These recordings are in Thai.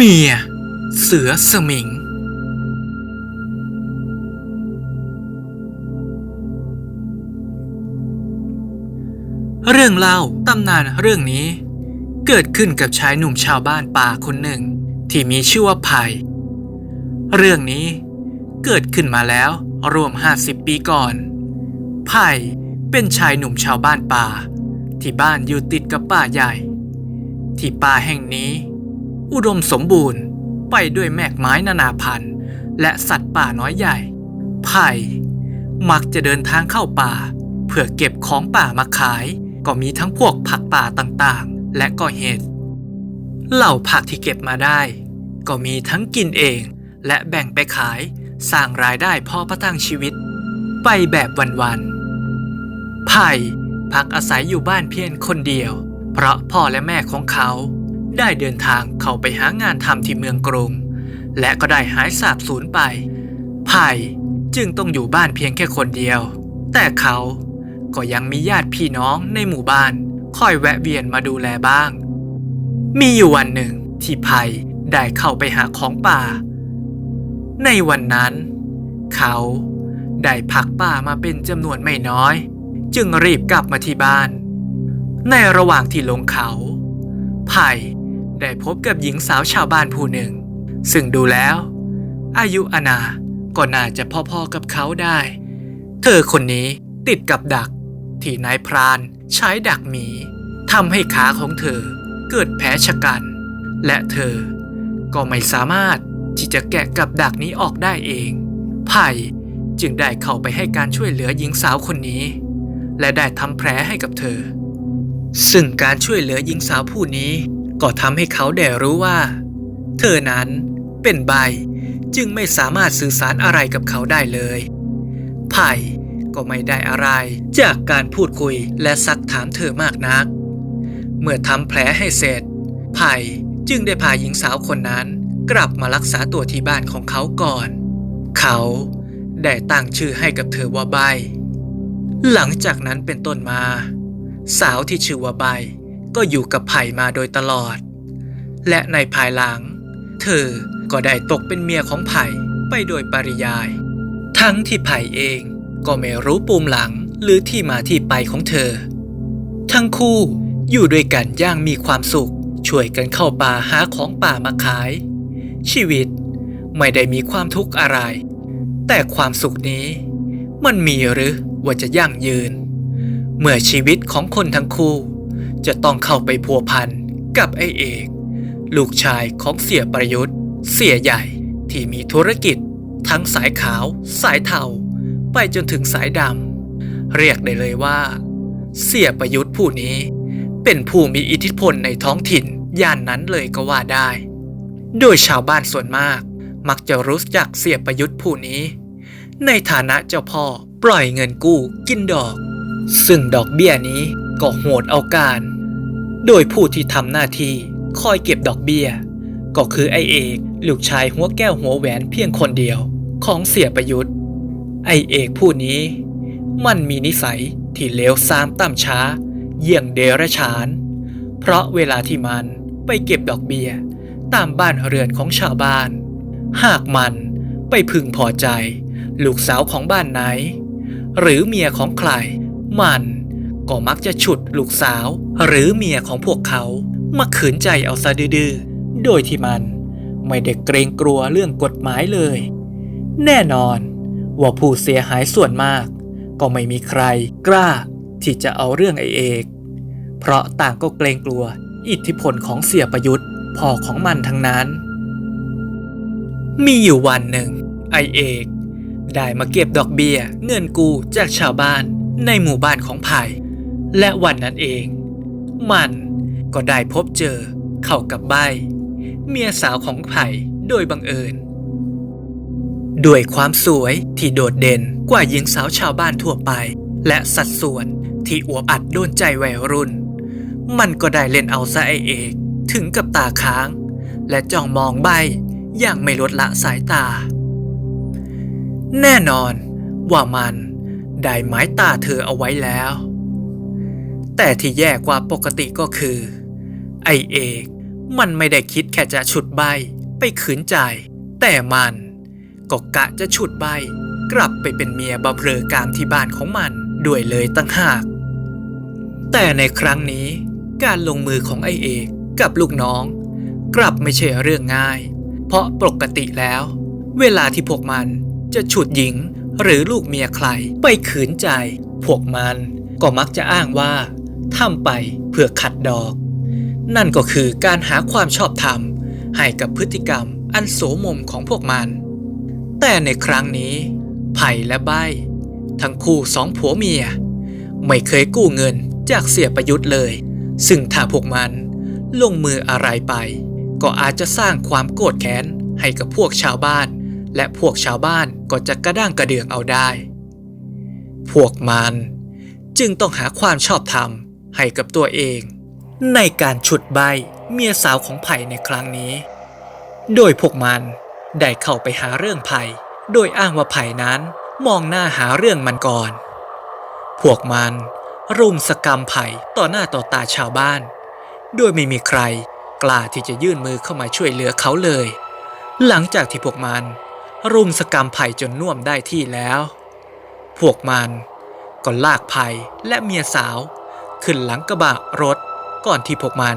เมีย เสือสมิง เรื่องเล่าตำนานเรื่องนี้ เกิดขึ้นกับชายหนุ่มชาวบ้านป่าคนหนึ่ง ที่มีชื่อว่าไผ่เรื่องนี้เกิดขึ้นมาแล้วรวม 50 ปีก่อน ไผ่เป็นชายหนุ่มชาวบ้านป่า ที่บ้านอยู่ติดกับป่าใหญ่ ที่ป่าแห่งนี้ อุดมสมบูรณ์ ไปด้วยแมกไม้นานาพันธุ์ และสัตว์ป่าน้อยใหญ่ ไผ่ มักจะเดินทางเข้าป่า เพื่อเก็บของป่ามาขาย ก็มีทั้งพวกผักป่าต่างๆ และก็เห็ด เหล่าผักที่เก็บมาได้ ก็มีทั้งกินเองและแบ่งไปขายสร้างรายได้พอประทังชีวิต ไปแบบวันๆ ไผ่พักอาศัยอยู่บ้านเพียงคนเดียว เพราะพ่อและแม่ของเขา ได้เดินทางเข้าไปหางานทำที่เมืองกรุง และก็ได้หายสาบสูญไปไผ่จึงต้องอยู่บ้านเพียงแค่คนเดียว แต่เขาก็ยังมีญาติพี่น้องในหมู่บ้านคอยแวะเวียนมาดูแลบ้าง มีอยู่วันหนึ่งที่ไผ่ได้เข้าไปหาของป่า ในวันนั้น เขาได้ผักป่ามาเป็นจำนวนไม่น้อย จึงรีบกลับมาที่บ้าน ในระหว่างที่ลงเขา ไผ่ ได้พบกับหญิงสาวชาวบ้านผู้หนึ่ง ซึ่งดูแล้ว อายุอนาก็น่าจะพอๆกับเขาได้ เธอคนนี้ติดกับดัก ที่นายพรานใช้ดักหมีทำให้ขาของเธอเกิดแผลชะกัน และเธอก็ไม่สามารถที่จะแกะกับดักนี้ออกได้เอง ไผ่จึงได้เข้าไปให้การช่วยเหลือหญิงสาวคนนี้ และได้ทำแผลให้กับเธอ ซึ่งการช่วยเหลือหญิงสาวผู้นี้ ก็ทำให้เขาได้รู้ว่า เธอนั้นเป็นใบจึงไม่สามารถสื่อสารอะไรกับเขาได้เลย ไผ่ก็ไม่ได้อะไรจากการพูดคุยและซักถามเธอมากนัก เมื่อทำแผลให้เสร็จ ไผ่จึงได้พาหญิงสาวคนนั้นกลับมารักษาตัวที่บ้านของเขาก่อน เขาได้ตั้งชื่อให้กับเธอว่าใบ หลังจากนั้นเป็นต้นมา สาวที่ชื่อว่าใบ ก็อยู่กับไผ่มาโดยตลอด และในภายหลัง เธอก็ได้ตกเป็นเมียของไผ่ไปโดยปริยาย ทั้งที่ไผ่เองก็ไม่รู้ปูมหลังหรือที่มาที่ไปของเธอ ทั้งคู่อยู่ด้วยกันอย่างมีความสุข ช่วยกันเข้าป่าหาของป่ามาขาย ชีวิตไม่ได้มีความทุกข์อะไร แต่ความสุขนี้ มันมีหรือว่าจะยั่งยืน เมื่อชีวิตของคนทั้งคู่ จะต้องเข้าไปพัวพันกับไอเอก ลูกชายของเสียประยุทธ์ เสียใหญ่ที่มีธุรกิจ ทั้งสายขาว สายเทาไปจนถึงสายดำเรียกได้เลยว่า เสียประยุทธ์ผู้นี้ เป็นผู้มีอิทธิพลในท้องถิ่นย่านนั้นเลยก็ว่าได้ โดยชาวบ้านส่วนมาก มักจะรู้จักเสียประยุทธ์ผู้นี้ ในฐานะเจ้าพ่อปล่อยเงินกู้กินดอก ซึ่งดอกเบี้ยนี้ ก็โหดเอาการ โดยผู้ที่ทำหน้าที่คอยเก็บดอกเบี้ย ก็คือไอเอกลูกชายหัวแก้วหัวแหวนเพียงคนเดียวของเสียประยุทธ์ ไอเอกผู้นี้ มันมีนิสัยที่เลวซามต่ำช้า เยี่ยงเดรัจฉาน เพราะเวลาที่มันไปเก็บดอกเบี้ย ตามบ้านเรือนของชาวบ้าน หากมันไปพึงพอใจ ลูกสาวของบ้านไหน หรือเมียของใคร มัน ก็มักจะฉุดลูกสาว หรือเมียของพวกเขามาขืนใจเอาซะดื้อๆ โดยที่มันไม่ได้เกรงกลัวเรื่องกฎหมายเลย แน่นอนว่าผู้เสียหายส่วนมาก ก็ไม่มีใครกล้าที่จะเอาเรื่องไอเอก เพราะต่างก็เกรงกลัวอิทธิพลของเสียประยุทธ์พ่อของมันทั้งนั้น มีอยู่วันหนึ่ง ไอเอกได้มาเก็บดอกเบี้ยเงินกู้จากชาวบ้านในหมู่บ้านของไผ่ และวันนั้นเอง มันก็ได้พบเจอเข้ากับใบ เมียสาวของไผ่โดยบังเอิญ ด้วยความสวยที่โดดเด่นกว่าหญิงสาวชาวบ้านทั่วไป และสัดส่วนที่อวบอัดโดนใจวัยรุ่น มันก็ได้เล่นเอาซะไอเอกถึงกับตาค้าง และจ้องมองใบอย่างไม่ลดละสายตา แน่นอนว่ามันได้หมายตาเธอเอาไว้แล้ว แต่ที่แย่กว่าปกติก็คือ ไอเอกมันไม่ได้คิดแค่จะฉุดใบไปขืนใจ แต่มันก็กะจะฉุดใบกลับไปเป็นเมียบำเรอกามที่บ้านของมันด้วยเลยตั้งหาก แต่ในครั้งนี้การลงมือของไอเอกกับลูกน้อง กลับไม่ใช่เรื่องง่าย เพราะปกติแล้ว เวลาที่พวกมันจะฉุดหญิงหรือลูกเมียใครไปขืนใจ พวกมันก็มักจะอ้างว่า ทำไปเพื่อขัดดอก นั่นก็คือการหาความชอบธรรมให้กับพฤติกรรมอันโสมมของพวกมัน แต่ในครั้งนี้ ไผ่และใบ ทั้งคู่สองผัวเมีย ไม่เคยกู้เงินจากเสียประยุทธ์เลย ซึ่งถ้าพวกมันลงมืออะไรไป ก็อาจจะสร้างความโกรธแค้นให้กับพวกชาวบ้าน และพวกชาวบ้านก็จะกระด้างกระเดืองเอาได้ พวกมันจึงต้องหาความชอบธรรม ให้กับตัวเอง ในการฉุดใบเมียสาวของไผ่ในครั้งนี้ โดยพวกมันได้เข้าไปหาเรื่องไผ่โดยอ้างว่าไผ่นั้นมองหน้าหาเรื่องมันก่อน พวกมันรุมสกรรมไผ่ต่อหน้าต่อตาชาวบ้าน โดยไม่มีใครกล้าที่จะยื่นมือเข้ามาช่วยเหลือเขาเลย หลังจากที่พวกมันรุมสกรรมไผ่จนน่วมได้ที่แล้ว พวกมันก็ลากไผ่และเมียสาว ขึ้นหลังกระบะรถ ก่อนที่พวกมัน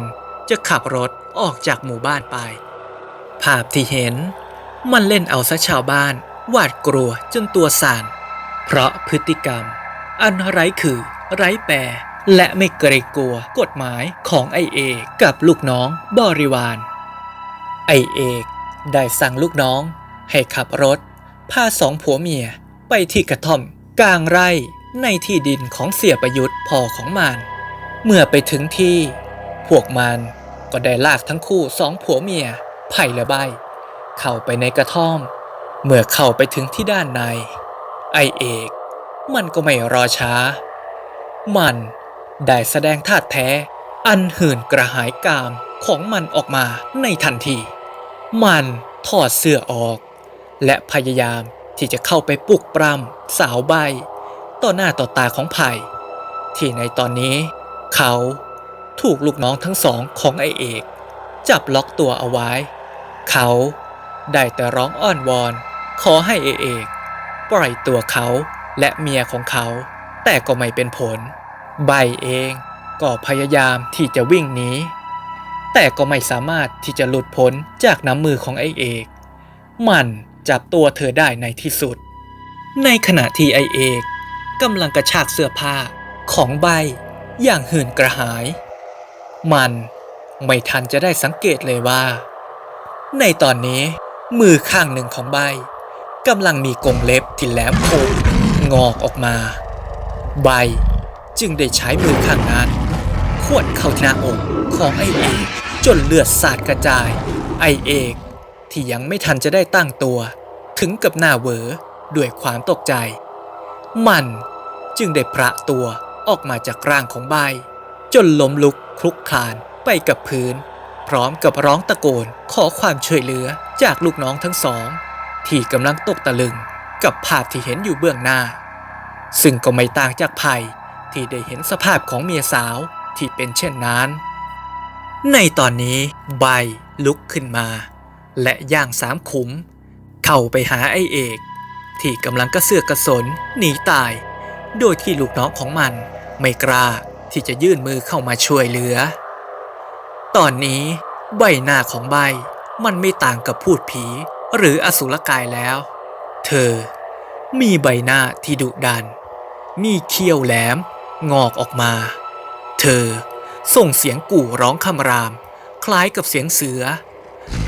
จะขับรถออกจากหมู่บ้านไป ภาพที่เห็น มันเล่นเอาซะชาวบ้านหวาดกลัวจนตัวสั่นเพราะพฤติกรรม อันไร้คือ ไร้แปรและไม่เกรงกลัวกฎหมายของไอเอกกับลูกน้องบริวาร ไอเอกได้สั่งลูกน้องให้ขับรถ พาสองผัวเมียไปที่กระท่อม กลางไร่ ในที่ดินของเสียประยุทธ์พ่อของมัน เมื่อไปถึงที่ พวกมันก็ได้ลากทั้งคู่สองผัวเมียไผ่และใบ เข้าไปในกระท่อม เมื่อเข้าไปถึงที่ด้านใน ไอเอก มันก็ไม่รอช้า มันได้แสดงท่าแท้ อันหื่นกระหายกามของมันออกมาในทันที มันถอดเสื้อออก และพยายามที่จะเข้าไปปลุกปล้ำสาวใบ ต่อหน้าต่อตาของไผ่ที่ในตอนนี้ เขาถูกลูกน้องทั้งสองของไอเอก จับล็อกตัวเอาไว้ เขาได้แต่ร้องอ้อนวอน ขอให้เอเอกปล่อยตัวเขาและเมียของเขา แต่ก็ไม่เป็นผล ใบเองก็พยายามที่จะวิ่งหนีแต่ก็ไม่สามารถที่จะหลุดพ้นจากน้ำมือของไอเอก มันจับตัวเธอได้ในที่สุด ในขณะที่ไอเอก กำลังกระชากเสื้อผ้าของใบอย่างหื่นกระหาย มันไม่ทันจะได้สังเกตเลยว่า ในตอนนี้มือข้างหนึ่งของใบกำลังมีกรงเล็บที่แหลมคมงอกออกมา ใบจึงได้ใช้มือข้างนั้นขวนเข้าที่หน้าอกของไอเอกจนเลือดสาดกระจาย ไอเอกที่ยังไม่ทันจะได้ตั้งตัว ถึงกับหน้าเวอด้วยความตกใจ มัน จึงได้พระตัวออกมาจากร่างของใบจนล้มลุกคลุกคลานไปกับพื้น พร้อมกับร้องตะโกนขอความช่วยเหลือจากลูกน้องทั้งสอง ที่กำลังตกตะลึงกับภาพที่เห็นอยู่เบื้องหน้า ซึ่งก็ไม่ต่างจากภัยที่ได้เห็นสภาพของเมียสาวที่เป็นเช่นนั้น ในตอนนี้ใบลุกขึ้นมา และย่างสามขุม เข้าไปหาไอเอก ที่กำลังกระเสือกกระสนหนีตาย โดยที่ลูกน้องของมันไม่กล้าที่จะยื่นมือเข้ามาช่วยเหลือ ตอนนี้ใบหน้าของใบมันไม่ต่างกับพูดผีหรืออสุรกายแล้ว เธอมีใบหน้าที่ดุดัน มีเขี้ยวแหลม งอกออกมา เธอส่งเสียงกู่ร้องคำราม คล้ายกับเสียงเสือ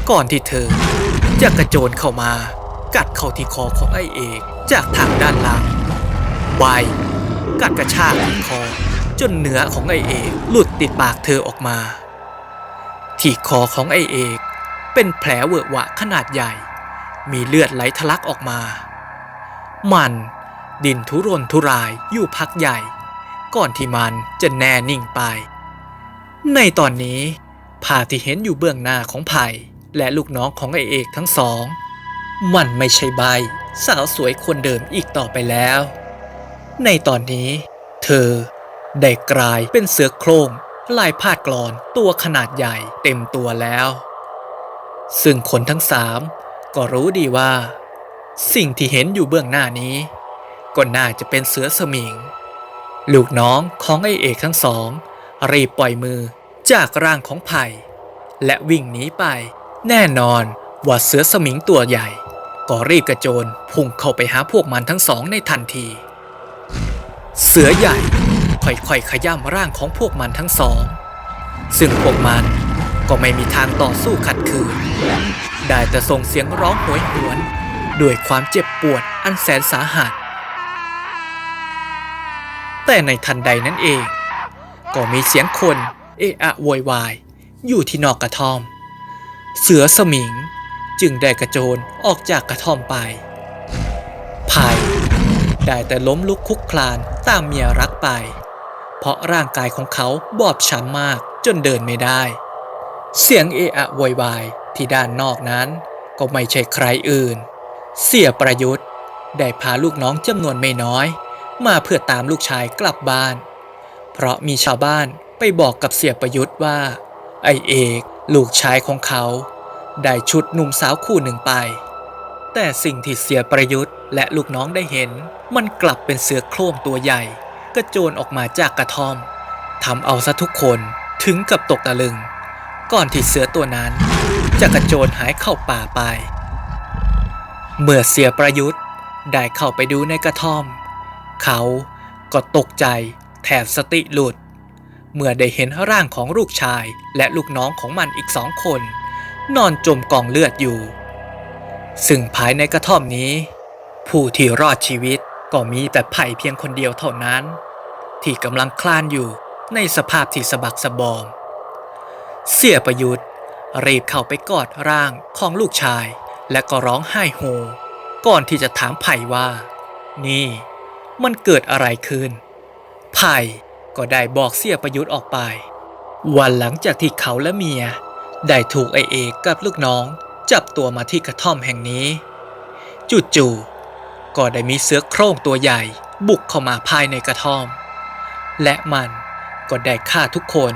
ก่อนที่เธอจะกระโจนเข้ามา กัดเข้าที่คอของไอเอกจากทางด้านหลัง ใบกัดกระชากที่คอ จนเนื้อของไอเอกหลุดติดปากเธอออกมา ที่คอของไอเอกเป็นแผลเวอะหวะขนาดใหญ่ มีเลือดไหลทะลักออกมา มันดินทุรนทุรายอยู่พักใหญ่ ก่อนที่มันจะแน่นิ่งไป ในตอนนี้ภาพที่เห็นอยู่เบื้องหน้าของไผ่และลูกน้องของไอเอกทั้งสอง มันไม่ใช่ใบสาวสวยคนเดิมอีกต่อไปแล้ว ในตอนนี้ เธอได้กลายเป็นเสือโคร่งลายพาดกลอนตัวขนาดใหญ่เต็มตัวแล้ว ซึ่งคนทั้งสามก็รู้ดีว่า สิ่งที่เห็นอยู่เบื้องหน้านี้ ก็น่าจะเป็นเสือสมิง ลูกน้องของไอเอกทั้งสอง รีบปล่อยมือจากร่างของไผ่และวิ่งหนีไป แน่นอนว่าเสือสมิงตัวใหญ่ ก็รีบกระโจนพุ่งเข้าไปหาพวกมันทั้งสองในทันที เสือใหญ่ค่อยๆขย้ำร่างของพวกมันทั้งสอง ซึ่งพวกมันก็ไม่มีทางต่อสู้ขัดขืน ได้แต่ส่งเสียงร้องโหยหวน ด้วยความเจ็บปวดอันแสนสาหัส แต่ในทันใดนั้นเอง ก็มีเสียงคนเอะอะโวยวาย อยู่ที่นอกกระท่อม เสือสมิงจึงได้กระโจนออกจากกระท่อมไปภาย ได้แต่ล้มลุกคลุกคลานตามเมียรักไป เพราะร่างกายของเขาบอบช้ำมากจนเดินไม่ได้ เสียงเอะอะโวยวายที่ด้านนอกนั้น ก็ไม่ใช่ใครอื่น เสียประยุทธ์ ได้พาลูกน้องจำนวนไม่น้อย มาเพื่อตามลูกชายกลับบ้าน เพราะมีชาวบ้านไปบอกกับเสียประยุทธ์ว่า ไอเอกลูกชายของเขา ได้ชุดหนุ่มสาวคู่หนึ่งไป แต่สิ่งที่เสียประยุทธ์ และลูกน้องได้เห็น มันกลับเป็นเสือโคร่งตัวใหญ่ กระโจนออกมาจากกระท่อมทำเอาซะทุกคนถึงกับตกตะลึง ก่อนที่เสือตัวนั้น จะกระโจนหายเข้าป่าไป เมื่อเสียประยุทธ์ได้เข้าไปดูในกระท่อม เขาก็ตกใจแถบสติหลุด เมื่อได้เห็นร่างของลูกชายและลูกน้องของมันอีกสองคน นอนจมกองเลือดอยู่ ซึ่งภายในกระท่อมนี้ ผู้ที่รอดชีวิตก็มีแต่ไผ่เพียงคนเดียวเท่านั้น ที่กำลังคลานอยู่ในสภาพที่สะบักสะบอม เสียประยุทธ์รีบเข้าไปกอดร่างของลูกชาย และก็ร้องไห้โฮก่อนที่จะถามไผ่ว่า นี่มันเกิดอะไรขึ้น ไผ่ก็ได้บอกเสียประยุทธ์ออกไป วันหลังจากที่เขาและเมีย ได้ถูกไอเอกกับลูกน้อง จับตัวมาที่กระท่อมแห่งนี้ จู่ๆ ก็ได้มีเสือโคร่งตัวใหญ่บุกเข้ามาภายในกระท่อม และมันก็ได้ฆ่าทุกคน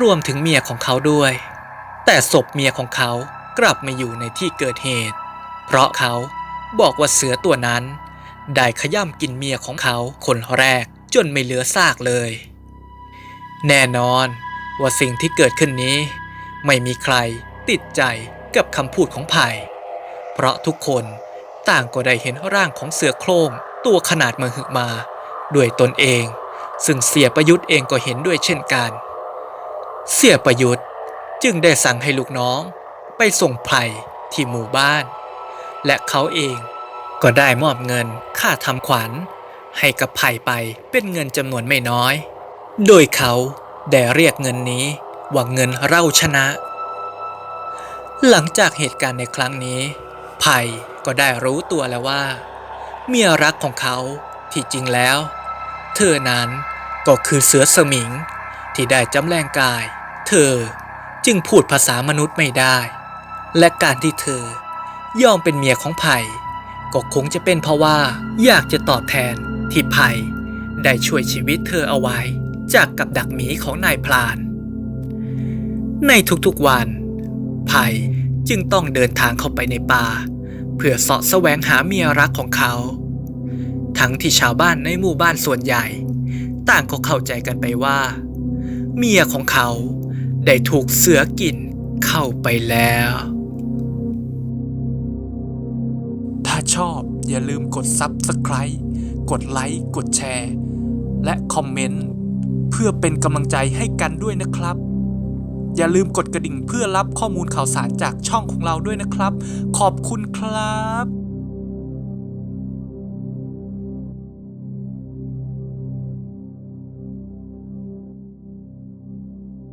รวมถึงเมียของเขาด้วย แต่ศพเมียของเขากลับมาอยู่ในที่เกิดเหตุ เพราะเขาบอกว่าเสือตัวนั้น ได้ขย่ำกินเมียของเขาคนแรกจนไม่เหลือซากเลย แน่นอนว่าสิ่งที่เกิดขึ้นนี้ ไม่มีใครติดใจกับคำพูดของไผ่เพราะทุกคน ต่างก็ได้เห็นร่างของเสือโคร่งตัวขนาดมหึมาด้วยตนเอง ซึ่งเสียประยุทธ์เองก็เห็นด้วยเช่นกัน เสียประยุทธ์จึงได้สั่งให้ลูกน้องไปส่งไผ่ที่หมู่บ้าน และเขาเองก็ได้มอบเงินค่าทำขวัญ ให้กับไผ่ไปเป็นเงินจำนวนไม่น้อย โดยเขาได้เรียกเงินนี้ว่าเงินเราชนะ หลังจากเหตุการณ์ในครั้งนี้ ไผ่ก็ได้รู้ตัวแล้วว่า เมียรักของเขาที่จริงแล้ว เธอนั้นก็คือเสือสมิงที่ได้จำแรงกาย เธอจึงพูดภาษามนุษย์ไม่ได้ และการที่เธอยอมเป็นเมียของไผ่ก็คงจะเป็นเพราะว่าอยากจะตอบแทนที่ไผ่ได้ช่วยชีวิตเธอเอาไว้จากกับดักหมีของนายพลาน ในทุกๆวันไผ่ จึงต้องเดินทางเข้าไปในป่า เพื่อเสาะแสวงหาเมียรักของเขา ทั้งที่ชาวบ้านในหมู่บ้านส่วนใหญ่ ต่างก็เข้าใจกันไปว่า เมียของเขาได้ถูกเสือกินเข้าไปแล้ว ถ้าชอบอย่าลืมกด Subscribe กดไลค์ กดแชร์ และคอมเมนต์ เพื่อเป็นกำลังใจให้กันด้วยนะครับ อย่าลืมกดกระดิ่งเพื่อรับข้อมูลข่าวสารจากช่องของเราด้วยนะครับ ขอบคุณครับ